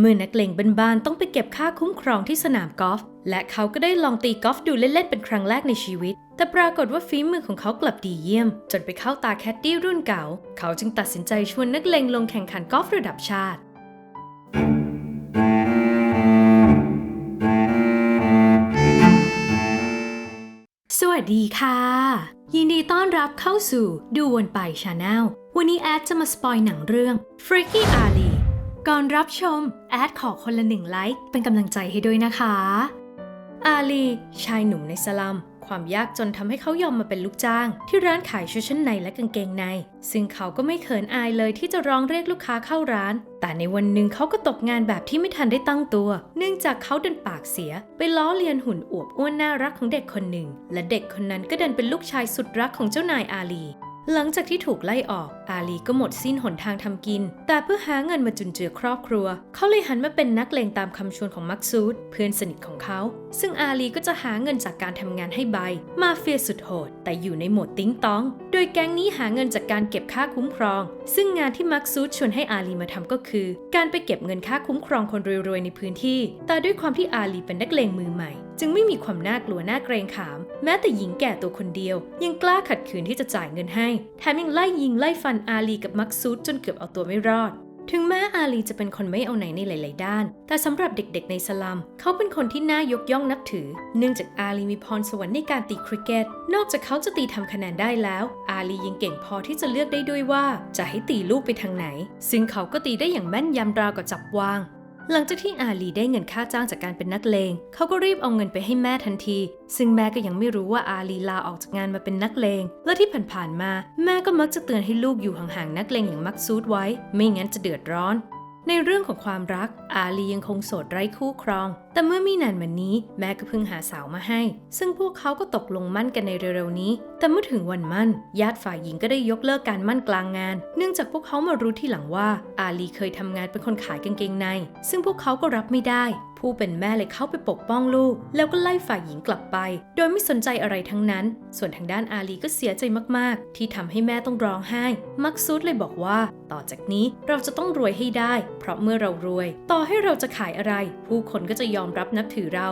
เมื่อนักเลงบ้านๆต้องไปเก็บค่าคุ้มครองที่สนามกอล์ฟและเขาก็ได้ลองตีกอล์ฟดูเล่นๆเป็นครั้งแรกในชีวิต แต่ปรากฏว่าฝีมือของเขากลับดีเยี่ยม จนไปเข้าตาแคดดี้รุ่นเก่า เขาจึงตัดสินใจชวนนักเลงลงแข่งขันกอล์ฟระดับชาติสวัสดีค่ะ ยินดีต้อนรับเข้าสู่ดูวนไปชาแนลวันนี้แอดจะมาสปอยหนังเรื่อง Freaky Ali ก่อนรับชม แอดขอคนละหนึ่งไลค์เป็นกำลังใจให้ด้วยนะคะ อาลี ชายหนุ่มในสลัม ความยากจนทำให้เขายอมมาเป็นลูกจ้าง ที่ร้านขายชุดชั้นในและกางเกงใน ซึ่งเขาก็ไม่เขินอายเลยที่จะร้องเรียกลูกค้าเข้าร้าน แต่ในวันหนึ่งเขาก็ตกงานแบบที่ไม่ทันได้ตั้งตัว เนื่องจากเขาดันปากเสีย ไปล้อเลียนหุ่นอวบอ้วนน่ารักของเด็กคนหนึ่ง และเด็กคนนั้นก็ดันเป็นลูกชายสุดรักของเจ้านายอาลี หลังจากที่ถูกไล่ออก อาลีก็หมดสิ้นหนทางทำกิน แต่เพื่อหาเงินมาจุนเจือครอบครัว เขาเลยหันมาเป็นนักเลงตามคำชวนของมักซูดเพื่อนสนิทของเขา ซึ่งอาลีก็จะหาเงินจากการทำงานให้ใบ มาเฟียสุดโหด แต่อยู่ในโหมดติ้งต้อง โดยแก๊งนี้หาเงินจากการเก็บค่าคุ้มครอง ซึ่งงานที่มักซูดชวนให้อาลีมาทำก็คือ การไปเก็บเงินค่าคุ้มครองคนรวยๆในพื้นที่ แต่ด้วยความที่อาลีเป็นนักเลงมือใหม่ จึงไม่มีความน่ากลัวน่าเกรงขาม แม้แต่หญิงแก่ตัวคนเดียว ยังกล้าขัดขืนที่จะจ่ายเงินให้ แถมยังไล่ยิงไล่ฟันอาลีกับมักซูดจนเกือบเอาตัวไม่รอด ถึงแม้อาลีจะเป็นคนไม่เอาไหนในหลาย ๆ ด้าน แต่สำหรับเด็ก ๆ ในสลัม เขาเป็นคนที่น่ายกย่องนับถือ เนื่องจากอาลีมีพรสวรรค์ในการตีคริกเก็ต นอกจากเขาจะตีทำคะแนนได้แล้ว อาลียังเก่งพอที่จะเลือกได้ด้วยว่า จะให้ตีลูกไปทางไหน ซึ่งเขาก็ตีได้อย่างแม่นยำราวกับจับวาง หลังจากที่อาลีได้เงินค่าจ้างจากการเป็นนักเลง เขาก็รีบเอาเงินไปให้แม่ทันที ซึ่งแม่ก็ยังไม่รู้ว่าอาลีลาออกจากงานมาเป็นนักเลง และที่ผ่านๆมา แม่ก็มักจะเตือนให้ลูกอยู่ห่างๆนักเลงอย่างมักซูดไว้ ไม่งั้นจะเดือดร้อน ในเรื่องของความรัก อาลียังคงโสดไร้คู่ครอง แต่เมื่อมีนานวันนี้แม่ก็เพิ่งหาสาวมาให้ ซึ่งพวกเขาก็ตกลงมั่นกันในเร็วๆนี้ แต่เมื่อถึงวันมั่น ญาติฝ่ายหญิงก็ได้ยกเลิกการมั่นกลางงาน เนื่องจากพวกเขามารู้ที่หลังว่า อาลีเคยทำงานเป็นคนขายกางเกงใน ซึ่งพวกเขาก็รับไม่ได้ ผู้เป็นแม่เลยเข้าไปปกป้องลูก แล้วก็ไล่ฝ่ายหญิงกลับไป โดยไม่สนใจอะไรทั้งนั้น ส่วนทางด้านอาลีก็เสียใจมากๆ ที่ทำให้แม่ต้องร้องไห้ มักซูดเลยบอกว่า ต่อจากนี้เราจะต้องรวยให้ได้ เพราะเมื่อเรารวย ต่อให้เราจะขายอะไร ผู้คนก็จะยอมรับนับถือเรา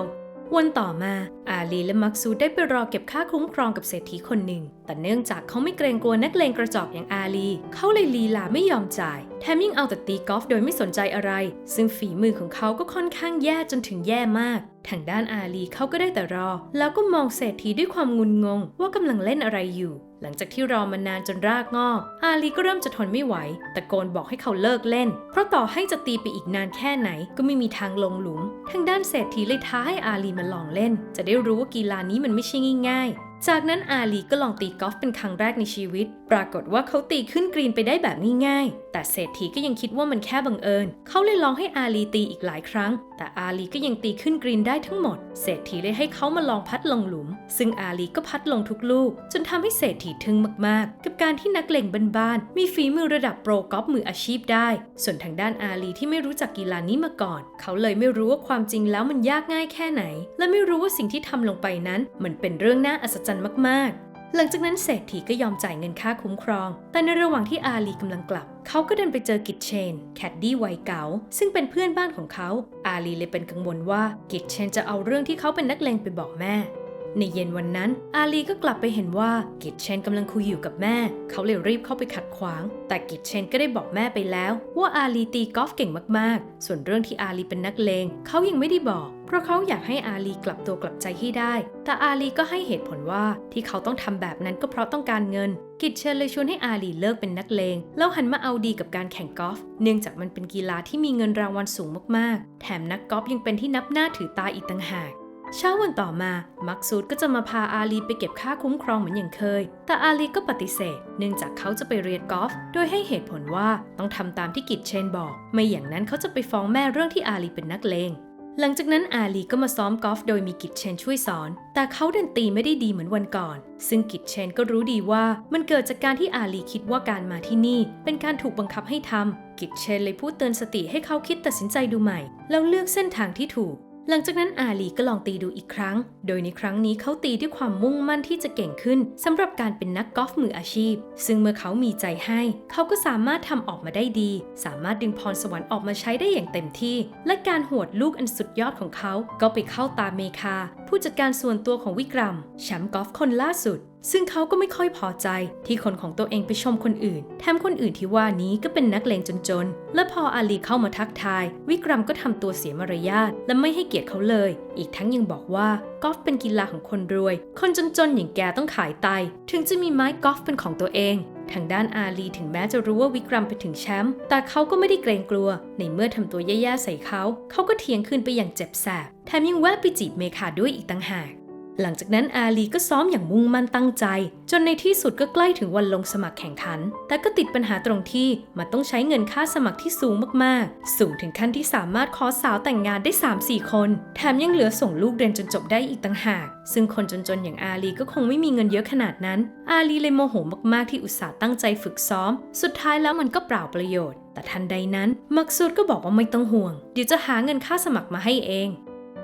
วันต่อมา อาลีและมักซูดได้ไปรอเก็บค่าคุ้มครองกับเศรษฐีคนหนึ่ง แต่เนื่องจากเขาไม่เกรงกลัวนักเลงกระจอกอย่างอาลี เขาเลยลีลาไม่ยอมจ่าย แถมยังเอาแต่ตีกอล์ฟโดยไม่สนใจอะไร ซึ่งฝีมือของเขาก็ค่อนข้างแย่จนถึงแย่มาก ทางด้านอาลีเขาก็ได้แต่รอ แล้วก็มองเศรษฐีด้วยความงุนงง ว่ากำลังเล่นอะไรอยู่ หลังจากที่รอมานานจนรากงอก อาลีก็เริ่มจะทนไม่ไหว ตะโกนบอกให้เขาเลิกเล่น เพราะต่อให้จะตีไปอีกนานแค่ไหน ก็ไม่มีทางลงหลุม ทางด้านเศรษฐีเลยท้าให้อาลีมาลองเล่น จะได้รู้ว่ากีฬานี้มันไม่ใช่ง่ายจากนั้นอาลีก็ลองตีกอล์ฟเป็นครั้งแรกในชีวิต ปรากฏว่าเขาตีขึ้นกรีนไปได้แบบง่าย แต่เศรษฐีก็ยังคิดว่ามันแค่บังเอิญ เขาเลยลองให้อาลีตีอีกหลายครั้ง แต่อาลีก็ยังตีขึ้นกรีนได้ทั้งหมด เศรษฐีเลยให้เขามาลองพัดลงหลุม ซึ่งอาลีก็พัดลงทุกลูก จนทำให้เศรษฐีทึ่งมากๆ กับการที่นักเลงบ้านๆมีฝีมือระดับโปรกอล์ฟมืออาชีพได้ ส่วนทางด้านอาลีที่ไม่รู้จักกีฬานี้มาก่อน เขาเลยไม่รู้ว่าความจริงแล้วมันยากง่ายแค่ไหน และไม่รู้ว่าสิ่งที่ทำลงไปนั้นมันเป็นเรื่องน่าอัศจรรย์มากๆ หลังจากนั้นเศรษฐีก็ยอมจ่ายเงินค่าคุ้มครอง แต่ในระหว่างที่อาลีกำลังกลับ เขาก็เดินไปเจอกิจเชน แคดดี้วัยเกาซึ่งเป็นเพื่อนบ้านของเขา อาลีเลยเป็นกังวลว่ากิจเชนจะเอาเรื่องที่เขาเป็นนักเลงไปบอกแม่ ในเย็นวันนั้น อาลีก็กลับไปเห็นว่ากิจเชนกำลังคุยอยู่กับแม่ เขาเลยรีบเข้าไปขัดขวาง แต่กิจเชนก็ได้บอกแม่ไปแล้ว ว่าอาลีตีกอล์ฟเก่งมากๆ ส่วนเรื่องที่อาลีเป็นนักเลงเขายังไม่ได้บอกเพราะเขาอยากให้อาลีกลับตัวกลับใจให้ได้ แต่อาลีก็ให้เหตุผลว่าที่เขาต้องทำแบบนั้นก็เพราะต้องการเงิน กิจเชนเลยชวนให้อาลีเลิกเป็นนักเลง แล้วหันมาเอาดีกับการแข่งกอล์ฟ เนื่องจากมันเป็นกีฬาที่มีเงินรางวัลสูงมากๆ แถมนักกอล์ฟยังเป็นที่นับหน้าถือตาอีกต่างหาก เช้าวันต่อมา มักซูดก็จะมาพาอาลีไปเก็บค่าคุ้มครองเหมือนอย่างเคย แต่อาลีก็ปฏิเสธ เนื่องจากเขาจะไปเรียนกอล์ฟ โดยให้เหตุผลว่าต้องทำตามที่กิจเชนบอก ไม่อย่างนั้นเขาจะไปฟ้องแม่เรื่องที่อาลีเป็นนักเลง หลังจากนั้นอาลีก็มาซ้อมกอล์ฟโดยมีกิจเชนช่วยสอน แต่เขาดันตีไม่ได้ดีเหมือนวันก่อน ซึ่งกิจเชนก็รู้ดีว่ามันเกิดจากการที่อาลีคิดว่าการมาที่นี่ เป็นการถูกบังคับให้ทำกิจเชนเลยพูดเตือนสติให้เขาคิดตัดสินใจดูใหม่ แล้วเลือกเส้นทางที่ถูก หลังจากนั้นอาลีก็ลองตีดูอีกครั้ง โดยในครั้งนี้เขาตีด้วยความมุ่งมั่นที่จะเก่งขึ้นสำหรับการเป็นนักกอล์ฟมืออาชีพ ซึ่งเมื่อเขามีใจให้ เขาก็สามารถทำออกมาได้ดี สามารถดึงพรสวรรค์ออกมาใช้ได้อย่างเต็มที่ และการหวดลูกอันสุดยอดของเขา ก็ไปเข้าตาเมคา ผู้จัดการส่วนตัวของวิกรัมแชมป์กอล์ฟคนล่าสุด ซึ่งเขาก็ไม่ค่อยพอใจที่คนของตัวเองไปชมคนอื่น แถมคนอื่นที่ว่านี้ก็เป็นนักเลงจนๆ และพออาลีเข้ามาทักทาย วิกรัมก็ทำตัวเสียมารยาทและไม่ให้เกียรติเขาเลย อีกทั้งยังบอกว่ากอล์ฟเป็นกีฬาของคนรวย คนจนๆ อย่างแกต้องขายไต ถึงจะมีไม้กอล์ฟเป็นของตัวเองทางด้านอาลีถึงแม้จะรู้ว่าวิกรัมไปถึงแชมป์ แต่เขาก็ไม่ได้เกรงกลัว ในเมื่อทำตัวแย่ๆใส่เขา เขาก็เถียงขึ้นไปอย่างเจ็บแสบ แถมยังแวะไปจีบเมคาด้วยอีกต่างหาก หลังจากนั้นอาลีก็ซ้อมอย่างมุ่งมั่นตั้งใจ จนในที่สุดก็ใกล้ถึงวันลงสมัครแข่งขัน แต่ก็ติดปัญหาตรงที่มันต้องใช้เงินค่าสมัครที่สูงมากๆ สูงถึงขั้นที่สามารถขอสาวแต่งงานได้ 3-4 คน แถมยังเหลือส่งลูกเรียนจนจบได้อีกต่างหาก ซึ่งคนจนๆอย่างอาลีก็คงไม่มีเงินเยอะขนาดนั้น อาลีเลยโมโหมากๆที่อุตส่าห์ตั้งใจฝึกซ้อม สุดท้ายแล้วมันก็เปล่าประโยชน์ แต่ทันใดนั้น มักซูดก็บอกว่าไม่ต้องห่วงเดี๋ยวจะหาเงินค่าสมัครมาให้เอง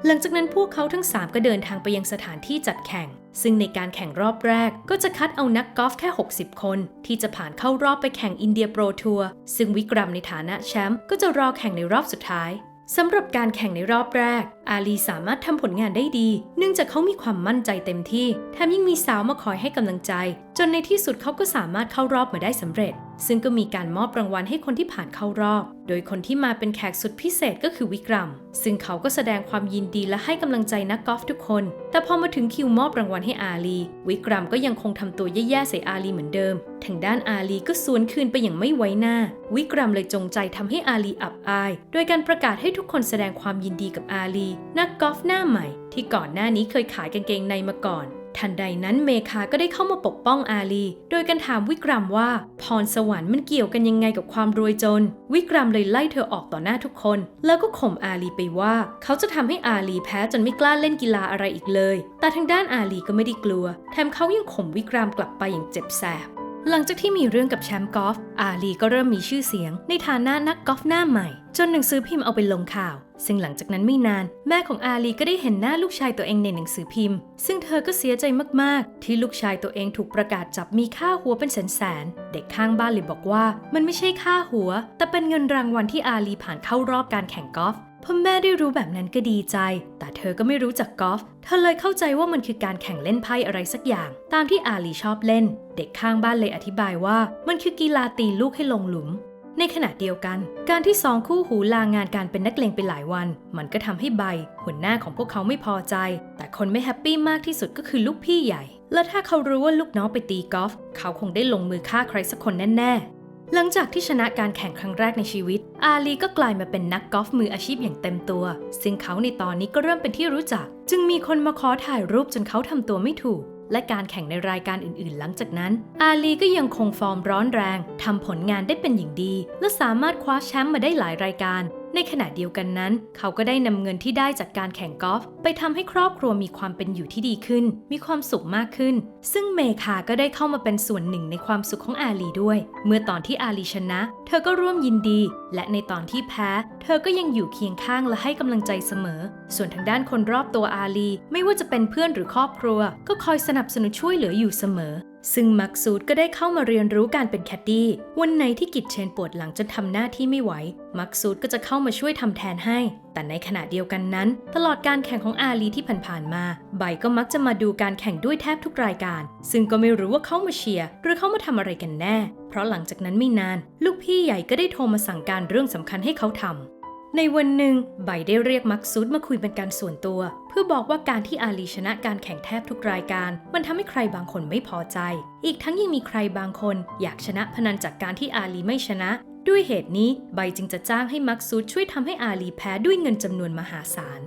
หลังจากนั้นพวกเขาทั้ง 3 ก็เดินทางไปยังสถานที่จัดแข่ง ซึ่งในการแข่งรอบแรกก็จะคัดเอานักกอล์ฟแค่ 60 คน ที่จะผ่านเข้ารอบไปแข่งอินเดียโปรทัวร์ซึ่งวิกรัมในฐานะแชมป์ก็จะรอแข่งในรอบสุดท้ายสำหรับการแข่งในรอบแรก อาลีสามารถทำผลงานได้ดี เนื่องจากเขามีความมั่นใจเต็มที่แถมยังมีสาวมาคอยให้กำลังใจ จนในที่สุดเขาก็สามารถเข้ารอบมาได้สำเร็จ ซึ่งก็มีการมอบรางวัลให้คนที่ผ่านเข้ารอบ โดยคนที่มาเป็นแขกสุดพิเศษก็คือวิกรัม ซึ่งเขาก็แสดงความยินดีและให้กำลังใจนักกอล์ฟทุกคน แต่พอมาถึงคิวมอบรางวัลให้อาลี วิกรัมก็ยังคงทำตัวแย่ๆใส่อาลีเหมือนเดิม ทางด้านอาลีก็สวนคืนไปอย่างไม่ไว้หน้า วิกรัมเลยจงใจทำให้อาลีอับอาย โดยการประกาศให้ทุกคนแสดงความยินดีกับอาลี นักกอล์ฟหน้าใหม่ ที่ก่อนหน้านี้เคยขายกางเกงในมาก่อน ทันใดนั้นเมคาก็ได้เข้ามาปกป้องอาลี โดยการถามวิกรัมว่า พรสวรรค์มันเกี่ยวกันยังไงกับความรวยจน วิกรัมเลยไล่เธอออกต่อหน้าทุกคน แล้วก็ข่มอาลีไปว่า เขาจะทำให้อาลีแพ้จนไม่กล้าเล่นกีฬาอะไรอีกเลย แต่ทางด้านอาลีก็ไม่ได้กลัว แถมเขายังข่มวิกรัมกลับไปอย่างเจ็บแสบ หลังจากที่มีเรื่องกับแชมป์กอล์ฟอาลีก็เริ่มมีชื่อเสียง ในฐานะนักกอล์ฟหน้าใหม่ จนหนังสือพิมพ์เอาไปลงข่าว ซึ่งหลังจากนั้นไม่นาน แม่ของอาลีก็ได้เห็นหน้าลูกชายตัวเองในหนังสือพิมพ์ ซึ่งเธอก็เสียใจมากๆ ที่ลูกชายตัวเองถูกประกาศจับมีค่าหัวเป็นแสนๆเด็กข้างบ้านเลยบอกว่า มันไม่ใช่ค่าหัว แต่เป็นเงินรางวัลที่อาลีผ่านเข้ารอบการแข่งกอล์ฟ พ่อแม่ได้รู้แบบนั้นก็ดีใจ แต่เธอก็ไม่รู้จักกอล์ฟ เธอเลยเข้าใจว่ามันคือการแข่งเล่นไพ่อะไรสักอย่าง ตามที่อาลีชอบเล่น เด็กข้างบ้านเลยอธิบายว่า มันคือกีฬาตีลูกให้ลงหลุม ในขณะเดียวกัน การที่สองคู่หูลางานการเป็นนักเลงไปหลายวัน มันก็ทำให้ใบ หัวหน้าของพวกเขาไม่พอใจ แต่คนไม่แฮปปี้มากที่สุดก็คือลูกพี่ใหญ่ และถ้าเขารู้ว่าลูกน้องไปตีกอล์ฟ เขาคงได้ลงมือฆ่าใครสักคนแน่ๆ หลังจากที่ชนะการแข่งครั้งแรกในชีวิต อาลีก็กลายมาเป็นนักกอล์ฟมืออาชีพอย่างเต็มตัว ซึ่งเขาในตอนนี้ก็เริ่มเป็นที่รู้จัก จึงมีคนมาขอถ่ายรูปจนเขาทำตัวไม่ถูก และการแข่งในรายการอื่นๆ หลังจากนั้น อาลีก็ยังคงฟอร์มร้อนแรงทำผลงานได้เป็นอย่างดี และสามารถคว้าแชมป์มาได้หลายรายการ ในขณะเดียวกันนั้น เขาก็ได้นำเงินที่ได้จากการแข่งกอล์ฟไปทำให้ครอบครัวมีความเป็นอยู่ที่ดีขึ้น มีความสุขมากขึ้น ซึ่งเมคาก็ได้เข้ามาเป็นส่วนหนึ่งในความสุขของอาลีด้วย เมื่อตอนที่อาลีชนะ เธอก็ร่วมยินดี และในตอนที่แพ้ เธอก็ยังอยู่เคียงข้างและให้กำลังใจเสมอ ส่วนทางด้านคนรอบตัวอาลี ไม่ว่าจะเป็นเพื่อนหรือครอบครัว ก็คอยสนับสนุนช่วยเหลืออยู่เสมอ ซึ่งมักซูดก็ได้เข้ามาเรียนรู้การเป็นแคดดี้ วันไหนที่กิจเชนปวดหลังจนทำหน้าที่ไม่ไหว มักซูดก็จะเข้ามาช่วยทำแทนให้ แต่ในขณะเดียวกันนั้น ตลอดการแข่งของอาลีที่ผ่านๆมาไบก็มักจะมาดูการแข่งด้วยแทบทุกรายการ ซึ่งก็ไม่รู้ว่าเข้ามาเชียร์หรือเข้ามาทำอะไรกันแน่ เพราะหลังจากนั้นไม่นาน ลูกพี่ใหญ่ก็ได้โทรมาสั่งการเรื่องสำคัญให้เขาทำ ในวันหนึ่งไบได้เรียกมักซูดมาคุยเป็นการส่วนตัว เพื่อบอกว่าการที่อาลีชนะการแข่งแทบทุกรายการ มันทำให้ใครบางคนไม่พอใจ อีกทั้งยังมีใครบางคน อยากชนะพนันจากการที่อาลีไม่ชนะ ด้วยเหตุนี้ไบจึงจะจ้างให้มักซูดช่วยทำให้อาลีแพ้ด้วยเงินจำนวนมหาศาล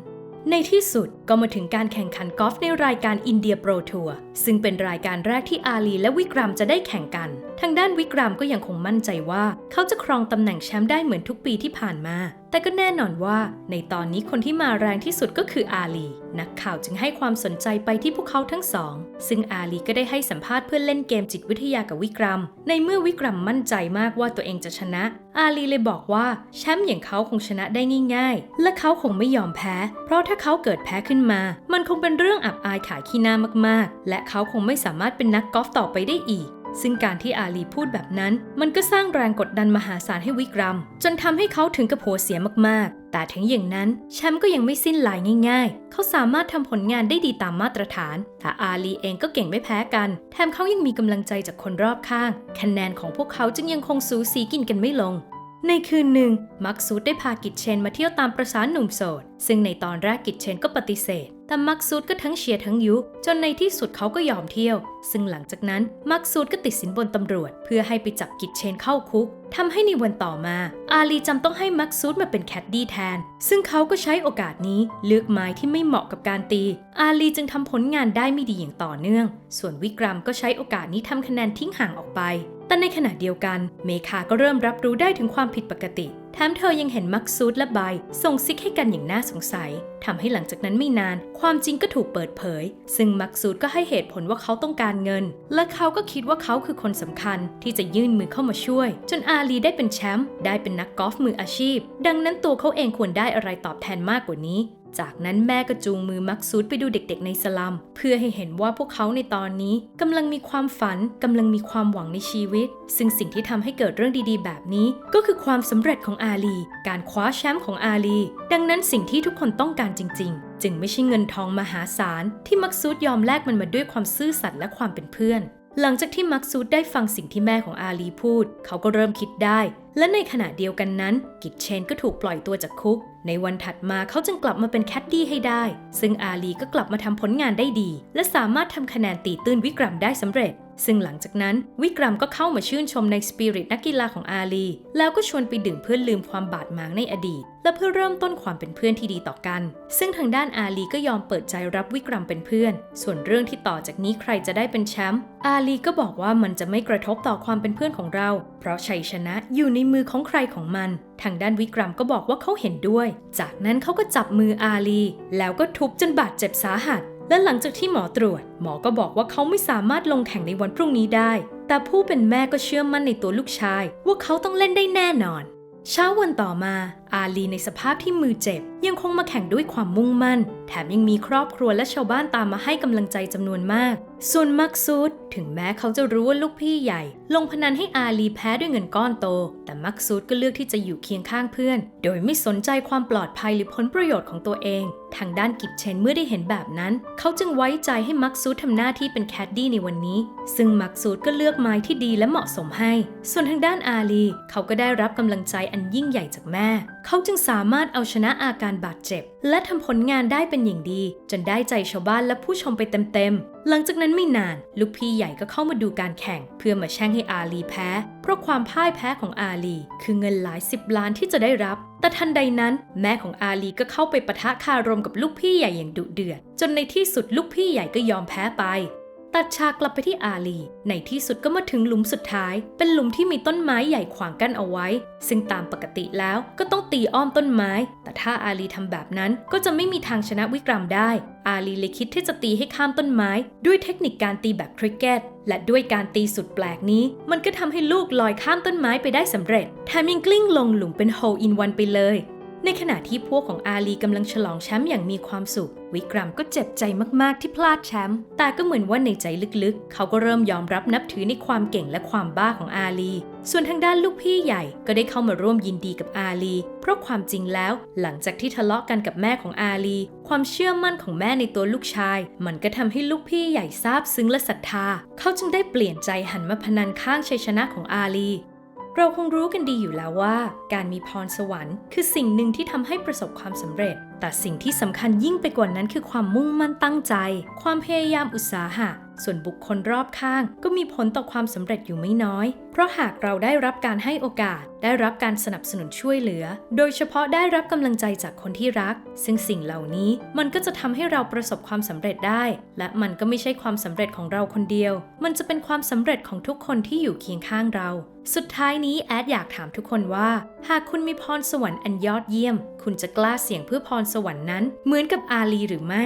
ในที่สุดก็มาถึงการแข่งขันกอล์ฟในรายการอินเดียโปรทัวร์ซึ่งเป็นรายการแรกที่อาลีและวิกรัมจะได้แข่งกัน ทางด้านวิกรัมก็ยังคงมั่นใจว่า เขาจะครองตำแหน่งแชมป์ได้เหมือนทุกปีที่ผ่านมา แต่ก็แน่นอนว่า ในตอนนี้คนที่มาแรงที่สุดก็คืออาลี นักข่าวจึงให้ความสนใจไปที่พวกเขาทั้งสอง ซึ่งอาลีก็ได้ให้สัมภาษณ์เพื่อเล่นเกมจิตวิทยากับวิกรัมในเมื่อวิกรัมมั่นใจมากว่าตัวเองจะชนะ อาลีเลยบอกว่าแชมป์อย่างเขาคงชนะได้ง่าย ๆ และเขาคงไม่ยอมแพ้ เพราะถ้าาเขาเกิดแพ้ขึ้นมา มันคงเป็นเรื่องอับอายขายขี้หน้ามากๆ และเขาคงไม่สามารถเป็นนักกอล์ฟต่อไปได้อีก ซึ่งการที่อาลีพูดแบบนั้น มันก็สร้างแรงกดดันมหาศาลให้วิกรัม จนทำให้เขาถึงกับหัวเสียมากๆ แต่ถึงอย่างนั้นแชมป์ก็ยังไม่สิ้นลายง่าย ๆ เขาสามารถทำผลงานได้ดีตามมาตรฐานแต่อาลีเองก็เก่งไม่แพ้กัน แถมเขายังมีกำลังใจจากคนรอบข้าง คะแนนของพวกเขาจึงยังคงสูสีกินกันไม่ลง ในคืนหนึ่งมักซูดได้พากิจเชนมาเที่ยวตามประสานหนุ่มโสด ซึ่งในตอนแรกกิจเชนก็ปฏิเสธ แต่มักซูดก็ทั้งเชียร์ทั้งยุ จนในที่สุดเขาก็ยอมเที่ยว ซึ่งหลังจากนั้นมักซูดก็ติดสินบนตำรวจ เพื่อให้ไปจับกิจเชนเข้าคุกทำให้ในวันต่อมา อาลีจำต้องให้มักซูดมาเป็นแคดดี้แทน ซึ่งเขาก็ใช้โอกาสนี้เลือกไม้ที่ไม่เหมาะกับการตี อาลีจึงทำผลงานได้ไม่ดีอย่างต่อเนื่อง ส่วนวิกรัมก็ใช้โอกาสนี้ทำคะแนนทิ้งห่างออกไป แต่ในขณะเดียวกัน เมคาก็เริ่มรับรู้ได้ถึงความผิดปกติ แถมเธอยังเห็นมักซูดและไบส่งซิกให้กันอย่างน่าสงสัยทำให้หลังจากนั้นไม่นาน ความจริงก็ถูกเปิดเผย ซึ่งมักซูดก็ให้เหตุผลว่าเขาต้องการเงิน และเขาก็คิดว่าเขาคือคนสำคัญที่จะยื่นมือเข้ามาช่วย จนอาลีได้เป็นแชมป์ ได้เป็นนักกอล์ฟมืออาชีพ ดังนั้นตัวเขาเองควรได้อะไรตอบแทนมากกว่านี้ จากนั้นแม่ก็จูงมือมักซูดไปดูเด็กๆในสลัม เพื่อให้เห็นว่าพวกเขาในตอนนี้กำลังมีความฝันกำลังมีความหวังในชีวิต ซึ่งสิ่งที่ทำให้เกิดเรื่องดีๆ แบบนี้ ก็คือความสำเร็จของอาลี การคว้าแชมป์ของอาลี ดังนั้นสิ่งที่ทุกคนต้องการจริง ๆ จึงไม่ใช่เงินทองมหาศาล ที่มักซูดยอมแลกมันมาด้วยความซื่อสัตย์และความเป็นเพื่อนหลังจากที่มักซูดได้ฟังสิ่งที่แม่ของอาลีพูด เขาก็เริ่มคิดได้ และในขณะเดียวกันนั้น กิจเชนก็ถูกปล่อยตัวจากคุก ในวันถัดมาเขาจึงกลับมาเป็นแคดดี้ให้ได้ ซึ่งอาลีก็กลับมาทำผลงานได้ดี และสามารถทำคะแนนตีตื้นวิกรัมได้สำเร็จ ซึ่งหลังจากนั้นวิกรัมก็เข้ามาชื่นชมในสปิริตนักกีฬาของอาลี แล้วก็ชวนไปดื่มเพื่อลืมความบาดหมางในอดีต และเพื่อเริ่มต้นความเป็นเพื่อนที่ดีต่อกัน ซึ่งทางด้านอาลีก็ยอมเปิดใจรับวิกรัมเป็นเพื่อน ส่วนเรื่องที่ต่อจากนี้ใครจะได้เป็นแชมป์อาลีก็บอกว่ามันจะไม่กระทบต่อความเป็นเพื่อนของเรา เพราะชัยชนะอยู่ในมือของใครของมัน ทางด้านวิกรัมก็บอกว่าเขาเห็นด้วย จากนั้นเขาก็จับมืออาลี แล้วก็ทุบจนบาดเจ็บสาหัส และหลังจากที่หมอตรวจ หมอก็บอกว่าเขาไม่สามารถลงแข่งในวันพรุ่งนี้ได้ แต่ผู้เป็นแม่ก็เชื่อมั่นในตัวลูกชาย ว่าเขาต้องเล่นได้แน่นอนเช้าวันต่อมา อาลีในสภาพที่มือเจ็บ ยังคงมาแข่งด้วยความมุ่งมั่น แถมยังมีครอบครัวและชาวบ้านตามมาให้กำลังใจจำนวนมาก ส่วนมักซูดถึงแม้เขาจะรู้ว่าลูกพี่ใหญ่ ลงพนันให้อาลีแพ้ด้วยเงินก้อนโต แต่มักซูดก็เลือกที่จะอยู่เคียงข้างเพื่อน โดยไม่สนใจความปลอดภัยหรือผลประโยชน์ของตัวเอง ทางด้านกิจเชนเมื่อได้เห็นแบบนั้น เขาจึงไว้ใจให้มักซูดทำหน้าที่เป็นแคดดี้ในวันนี้ ซึ่งมักซูดก็เลือกไม้ที่ดีและเหมาะสมให้ ส่วนทางด้านอาลี เขาก็ได้รับกำลังใจอันยิ่งใหญ่จากแม่ เขาจึงสามารถเอาชนะอาการบาดเจ็บ และทำผลงานได้เป็นอย่างดี จนได้ใจชาวบ้านและผู้ชมไปเต็มๆ หลังจากนั้นไม่นาน ลูกพี่ใหญ่ก็เข้ามาดูการแข่ง เพื่อมาแช่งให้อาลีแพ้ เพราะความพ่ายแพ้ของอาลี คือเงินหลายสิบล้านที่จะได้รับ แต่ทันใดนั้นแม่ของอาลีก็เข้าไปปะทะคารมกับลูกพี่ใหญ่อย่างดุเดือด จนในที่สุดลูกพี่ใหญ่ก็ยอมแพ้ไป ตัดฉากกลับไปที่อาลี ในที่สุดก็มาถึงหลุมสุดท้าย เป็นหลุมที่มีต้นไม้ใหญ่ขวางกั้นเอาไว้ ซึ่งตามปกติแล้วก็ต้องตีอ้อมต้นไม้ แต่ถ้าอาลีทำแบบนั้นก็จะไม่มีทางชนะวิกรัมได้ อาลีเลยคิดที่จะตีให้ข้ามต้นไม้ ด้วยเทคนิคการตีแบบคริกเก็ตและด้วยการตีสุดแปลกนี้ มันก็ทำให้ลูกลอยข้ามต้นไม้ไปได้สำเร็จแถมยังกลิ้งลงหลุมเป็นโฮอินวันไปเลย ในขณะที่พวกของอาลีกำลังฉลองแชมป์อย่างมีความสุข วิกรัมก็เจ็บใจมากๆที่พลาดแชมป์ แต่ก็เหมือนว่าในใจลึกๆ เขาก็เริ่มยอมรับนับถือในความเก่งและความบ้าของอาลี ส่วนทางด้านลูกพี่ใหญ่ก็ได้เข้ามาร่วมยินดีกับอาลี เพราะความจริงแล้ว หลังจากที่ทะเลาะกันกับแม่ของอาลี ความเชื่อมั่นของแม่ในตัวลูกชาย มันก็ทำให้ลูกพี่ใหญ่ซาบซึ้งและศรัทธา เขาจึงได้เปลี่ยนใจหันมาพนันข้างชัยชนะของอาลี เราคงรู้กันดีอยู่แล้วว่า การมีพรสวรรค์คือสิ่งหนึ่งที่ทำให้ประสบความสำเร็จ แต่สิ่งที่สำคัญยิ่งไปกว่านั้นคือความมุ่งมั่นตั้งใจ ความพยายามอุตสาหะ ส่วนบุคคลรอบข้างก็มีผลต่อความสำเร็จอยู่ไม่น้อย เพราะหากเราได้รับการให้โอกาส ได้รับการสนับสนุนช่วยเหลือ โดยเฉพาะได้รับกำลังใจจากคนที่รัก ซึ่งสิ่งเหล่านี้มันก็จะทำให้เราประสบความสำเร็จได้ และมันก็ไม่ใช่ความสำเร็จของเราคนเดียว มันจะเป็นความสำเร็จของทุกคนที่อยู่เคียงข้างเรา สุดท้ายนี้แอดอยากถามทุกคนว่า หากคุณมีพรสวรรค์อันยอดเยี่ยม คุณจะกล้าเสี่ยงเพื่อพรสวรรค์นั้น เหมือนกับอาลีหรือไม่